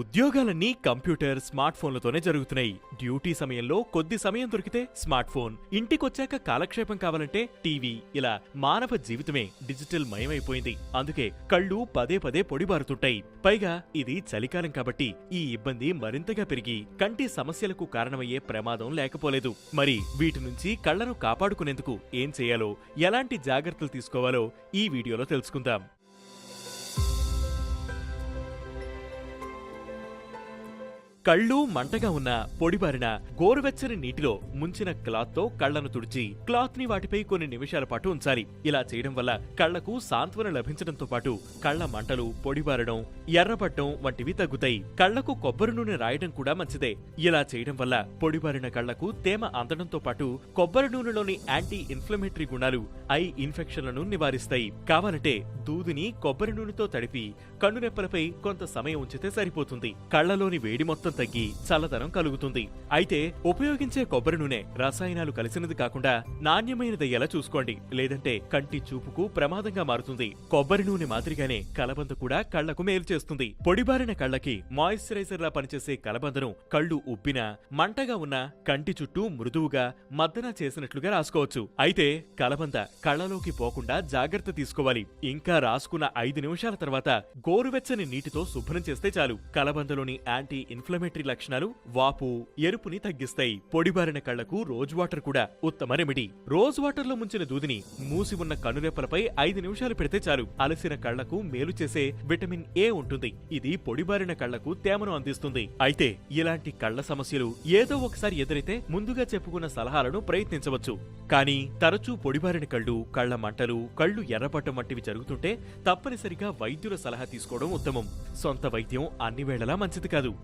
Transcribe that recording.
ఉద్యోగాలన్నీ computer smart ఫోన్లతోనే జరుగుతున్నాయి. Duty సమయంలో కొద్ది సమయం దొరికితే స్మార్ట్ ఫోన్ ఇంటికొచ్చాక కాలక్షేపం కావాలంటే టీవీ. ఇలా మానవ జీవితమే డిజిటల్ మయమైపోయింది. అందుకే కళ్ళు పదే పదే పొడిబారుతుంటాయి. పైగా ఇది చలికాలం కాబట్టి ఈ ఇబ్బంది మరింతగా పెరిగి కంటి సమస్యలకు కారణమయ్యే ప్రమాదం లేకపోలేదు. మరి వీటి నుంచి కళ్ళను కాపాడుకునేందుకు ఏం చేయాలో ఎలాంటి జాగ్రత్తలు తీసుకోవాలో ఈ వీడియోలో తెలుసుకుందాం. కళ్ళు మంటగా ఉన్న పొడిబారిన గోరువెచ్చని నీటిలో ముంచిన క్లాత్తో కళ్ళను తుడిచి క్లాత్ని వాటిపై కొన్ని నిమిషాల పాటు ఉంచాలి. ఇలా చేయడం వల్ల కళ్ళకు సాంత్వన లభించడంతో పాటు కళ్ళ మంటలు పొడిబారడం ఎర్రపడడం వంటివి తగ్గుతాయి. కళ్ళకు కొబ్బరి నూనె రాయడం కూడా మంచిదే. ఇలా చేయడం వల్ల పొడిబారిన కళ్ళకు తేమ అందడంతో పాటు కొబ్బరి నూనెలోని యాంటీ ఇన్ఫ్లమేటరీ గుణాలు ఐ ఇన్ఫెక్షన్లను నివారిస్తాయి. కావాలంటే దూదిని కొబ్బరి నూనెతో తడిపి కన్నురెప్పలపై కొంత సమయం ఉంచితే సరిపోతుంది. కళ్ళలోని వేడి మొత్తం తగ్గి చల్లదనం కలుగుతుంది. అయితే ఉపయోగించే కొబ్బరి నూనె రసాయనాలు కలిసినది కాకుండా నాణ్యమైనదయ్యేలా చూసుకోండి. లేదంటే కంటి చూపుకు ప్రమాదంగా మారుతుంది. కొబ్బరి నూనె మాదిరిగానే కలబంద కూడా కళ్ళకు మేలు చేస్తుంది. పొడిబారిన కళ్ళకి మాయిశ్చరైజర్లా పనిచేసే కలబందను కళ్ళు ఉబ్బినా మంటగా ఉన్న కంటి చుట్టూ మృదువుగా మద్దన చేసినట్లుగా రాసుకోవచ్చు. అయితే కలబంద కళ్ళలోకి పోకుండా జాగ్రత్త తీసుకోవాలి. ఇంకా రాసుకున్న ఐదు నిమిషాల తర్వాత గోరువెచ్చని నీటితో శుభ్రం చేస్తే చాలు. కలబందలోని యాంటీ ఇన్ఫ్లమేటరీ లక్షణాలు వాపు ఎరుపుని తగ్గిస్తాయి. పొడిబారిన కళ్ళకు రోజ్ వాటర్ కూడా ఉత్తమ రెమెడీ. రోజ్ వాటర్లో ముంచిన దూదిని మూసి ఉన్న కనురెప్పలపై ఐదు నిమిషాలు పెడితే చాలు. అలసిన కళ్ళకు మేలు చేసే విటమిన్ ఏ ఉంటుంది. ఇది పొడిబారిన కళ్ళకు తేమను అందిస్తుంది. అయితే ఇలాంటి కళ్ళ సమస్యలు ఏదో ఒకసారి ఎదురైతే ముందుగా చెప్పుకున్న సలహాలను ప్రయత్నించవచ్చు. కానీ తరచూ పొడిబారిన కళ్ళు కళ్ళ మంటలు కళ్ళు ఎర్రపట్టం వంటివి జరుగుతుంటే తప్పనిసరిగా వైద్యుల సలహా తీసుకోవడం ఉత్తమం. సొంత వైద్యం అన్ని వేళలా మంచిది కాదు.